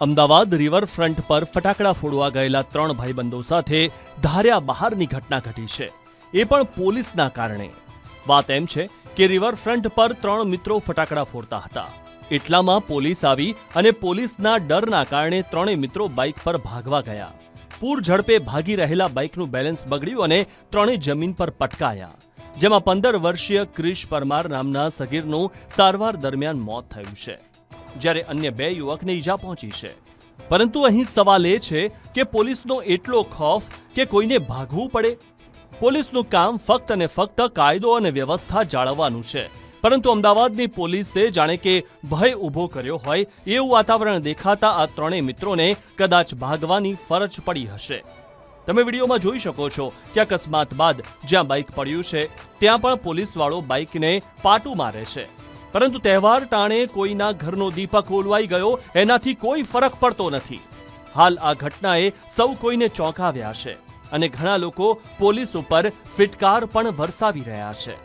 Ahmedabad riverfront પર ફટાકડા ફોડવા ગયેલા ત્રણ ભાઈબંધો સાથે ધાર્યા બહારની ઘટના ઘટી છે. એ પણ પોલીસના કારણે. વાત એમ છે કે રિવરફ્રન્ટ પર ત્રણ મિત્રો ફટાકડા ફોડતા હતા. એટલામાં પોલીસ આવી અને પોલીસના ડરના કારણે ત્રણેય મિત્રો બાઇક પર ભાગવા ગયા. પૂર ઝડપે ભાગી રહેલા બાઇકનું બેલેન્સ બગડ્યું અને ત્રણેય જમીન પર પટકાયા. જેમાં પંદર વર્ષીય ક્રિશ પરમાર નામના સગીરનું સારવાર દરમિયાન મોત થયું છે. જ્યારે અન્ય બે યુવકને ઈજા પહોંચી છે. પરંતુ અહીં સવાલ એ છે કે પોલીસનો એટલો ખોફ કે કોઈને ભાગવું પડે? પોલીસનું કામ ફક્ત અને ફક્ત કાયદો અને વ્યવસ્થા જાળવવાનું છે. પરંતુ અમદાવાદની પોલીસે જાણે કે ભય ઊભો કર્યો હોય એવું વાતાવરણ દેખાતા આ ત્રણેય મિત્રોને કદાચ ભાગવાની ફરજ પડી હશે. તમે વિડીયોમાં જોઈ શકો છો કે અકસ્માત બાદ જ્યાં બાઇક પડ્યું છે, ત્યાં પણ પોલીસવાળો બાઇકને પાટું મારે છે. પરંતુ તહેવાર ટાણે કોઈના ઘરનો દીપક ઓલવાઈ ગયો, એનાથી કોઈ ફરક પડતો નથી. હાલ આ ઘટનાએ સૌ કોઈને ચોંકાવ્યા છે અને ઘણા લોકો પોલીસ ઉપર ફિટકાર પણ વરસાવી રહ્યા છે.